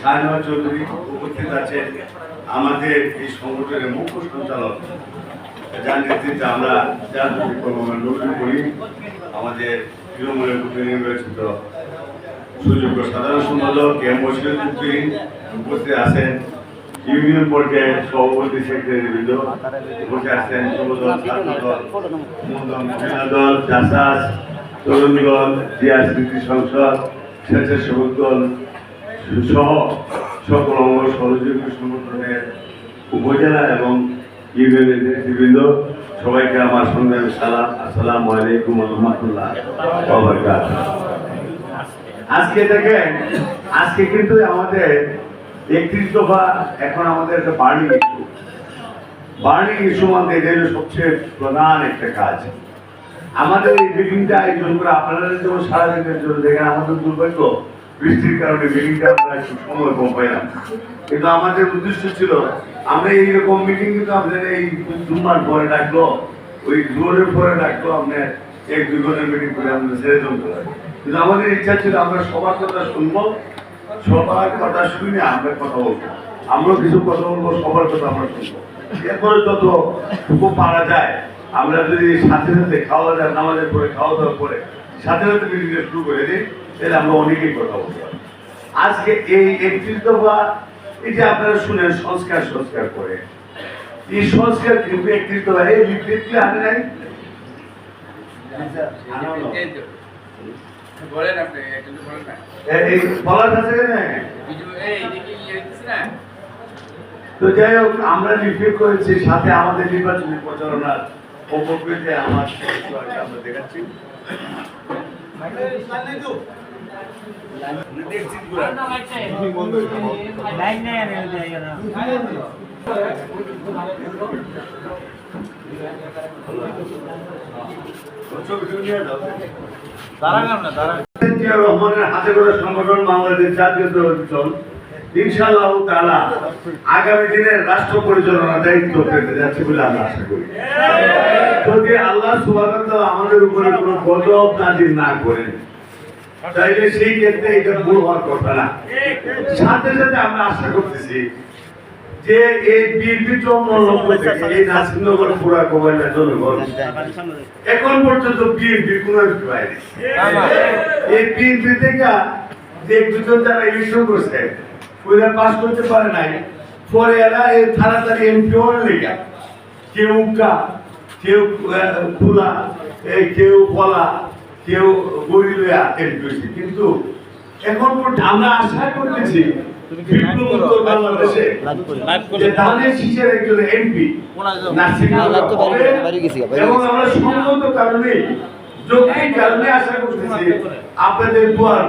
শাহনওয়াজ চৌধুরী উপস্থিত আছেন আমাদের এই সংগঠনের মুখ্য সঞ্চালক। যার নেতৃত্বে আমরা রাজনৈতিক কর্মকাণ্ড করি আমাদের তৃণমূলের নির্বাচিত সুযোগ্য সাধারণ সম্পাদক এম বসিরুদ্দিন উপস্থিত আছেন, ইউনিয়ন পর্যায়ে সভাপতি সেক্রেটারি বৃন্দ উপস্থিত আছেন, যুবদল, ছাত্রদল মহিলা দল জাসাস তরুণ জিয়া স্মৃতি সংসদ, স্বেচ্ছাসেবক দল সকল অঙ্গ সংগঠনের উপজেলা এবং সবাইকে আমার সালাম, আসসালামু আলাইকুম রহমতুল্লাহ আজকে দেখেন, আজকে কিন্তু আমাদের একত্রিশ দফা এখন আমাদের একটা বার্নিং ইস্যু ইস্যু আমাদের এদের সবচেয়ে প্রধান একটা কাজ। আমাদের এই মিটিংটা আয়োজন করে আপনারা যেমন সারা দিনের জন্য দেখেন আমাদের দুর্ভাগ্য। বৃষ্টির কারণে মিটিংটা আমরা সময় কম পাইলাম কিন্তু আমাদের উদ্দেশ্য ছিল, আমরা এইরকম মিটিং কিন্তু আপনাদের এই দু মাস পরে ডাকলো ওই জোরের পরে ডাকলো আপনার এক দুই ঘণ্টার মিটিং করে আমরা জমতে পারি কিন্তু আমাদের ইচ্ছা ছিল আমরা সবার কথা শুনব, সবার কথা শুনে আমরা কথা বলব। আমরাও কিছু কথা বলব, সবার কথা আমরা শুনব। এরপরে যত টুকু পারা যায়, আমরা যদি সাথে সাথে খাওয়া দাওয়া, নামাজের পরে, খাওয়া দাওয়া করে সাথে সাথে মিটিংটা শুরু করে দিই। তাহলে আমরা অনেকেই কথা বলতে পারি। আজকে এই একত্রিশ দফা এই যে আপনারা শুনেন সংস্কার সংস্কার করে। এই সংস্কার কিন্তু একত্রিশ দফা এই লিফলেটটি আনে নাই? তো। বলেন আপনি বলেন না। এই বলার আছে না বিজু এই এদিকে ইয়ে তো যাই হোক আমরা লিফলেট করেছি সাথে আমাদের নির্বাচনী প্রচারণার উপকৃতে আমার আমরা দেখাচ্ছি। রহমানের হাতে করে সংগঠন বাংলাদেশ জাতীয় দল আগামী দিনে রাষ্ট্র পরিচালনার দায়িত্ব পেতে যাচ্ছে বলে আমরা আশা করি যদি আল্লাহ আমাদের উপরে কোনো গজব নাজিল না করেন তাইলে সেই ক্ষেত্রে এটা ভুল হওয়ার কথা না। সাথে সাথে আমরা আশা করতেছি যে এই এই পুরা জনগণ এখন পর্যন্ত বিএনপি এই বিএনপি থেকে যে দুজন ইলেকশন করছে পাস করতে পারে নাই। পরে এরা এই তাড়াতাড়ি এমপি হওয়ার লেগে। কেউ উকা কেউ আহ, কুলা এই কেউ বই গরিলিয়া এমপি কিন্তু এখন আমরা আশা করতেছি বিপ্লবোত্তর বাংলাদেশে ধানের শীষের একজন এমপি এবং আমরা সম্মত কারণে যৌক্তিক কারণে আশা করতেছি আপনাদের দুয়ার